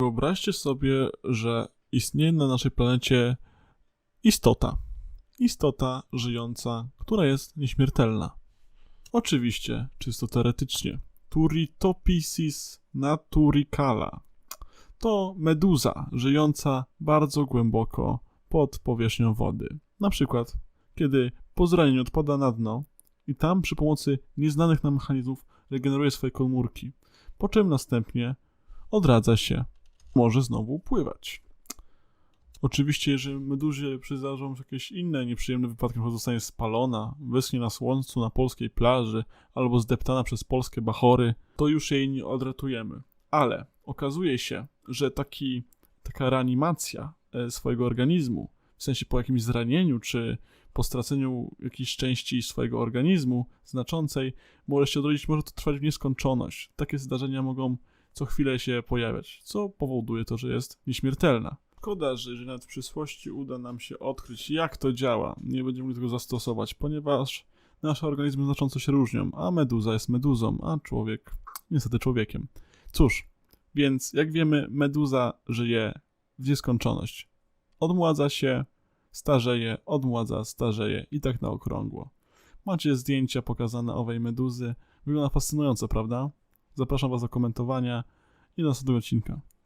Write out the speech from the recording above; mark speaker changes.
Speaker 1: Wyobraźcie sobie, że istnieje na naszej planecie istota. Istota żyjąca, która jest nieśmiertelna. Oczywiście, czysto teoretycznie. Turitopisis naturicala to meduza żyjąca bardzo głęboko pod powierzchnią wody. Na przykład, kiedy po zranieniu odpada na dno, i tam przy pomocy nieznanych nam mechanizmów regeneruje swoje komórki, po czym następnie odradza się, może znowu pływać. Oczywiście, jeżeli meduzie przydarzą jakieś inne nieprzyjemne wypadki, np. zostanie spalona, wyschnie na słońcu na polskiej plaży, albo zdeptana przez polskie bachory, to już jej nie odratujemy. Ale okazuje się, że taki, taka reanimacja e, swojego organizmu, w sensie po jakimś zranieniu, czy po straceniu jakiejś części swojego organizmu znaczącej, może się odrodzić, może to trwać w nieskończoność. Takie zdarzenia mogą co chwilę się pojawiać, co powoduje to, że jest nieśmiertelna. Szkoda, że jeżeli nawet w przyszłości uda nam się odkryć, jak to działa, nie będziemy mogli tego zastosować, ponieważ nasze organizmy znacząco się różnią, a meduza jest meduzą, a człowiek niestety człowiekiem. Cóż, więc jak wiemy, meduza żyje w nieskończoność. Odmładza się, starzeje, odmładza, starzeje i tak na okrągło. Macie zdjęcia pokazane owej meduzy. Wygląda fascynująco, prawda? Zapraszam Was do komentowania i do następnego odcinka.